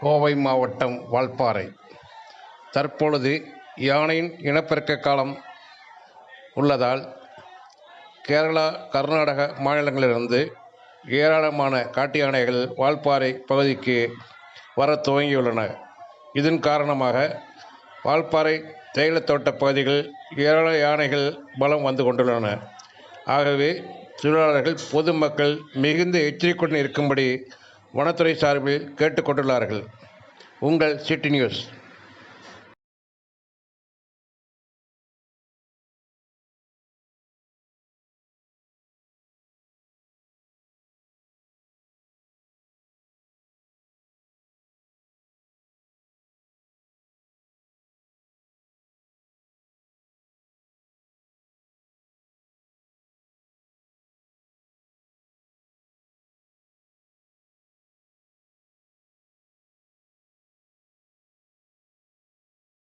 கோவை மாவட்டம் வால்பாறை. தற்பொழுது யானையின் இனப்பெருக்க காலம் உள்ளதால் கேரளா கர்நாடக மாநிலங்களிலிருந்து ஏராளமான காட்டு யானைகள் வால்பாறை பகுதிக்கு வரத் துவங்கியுள்ளன. இதன் காரணமாக வால்பாறை தேயிலை தோட்ட பகுதிகள் ஏராள யானைகள் பலம் வந்து கொண்டுள்ளன. ஆகவே தொழிலாளர்கள் பொதுமக்கள் மிகுந்த எச்சரிக்கையுடன் இருக்கும்படி வனத்துறை சார்பில் கேட்டுக்கொண்டுள்ளார்கள். உங்கள் சிட்டி நியூஸ்.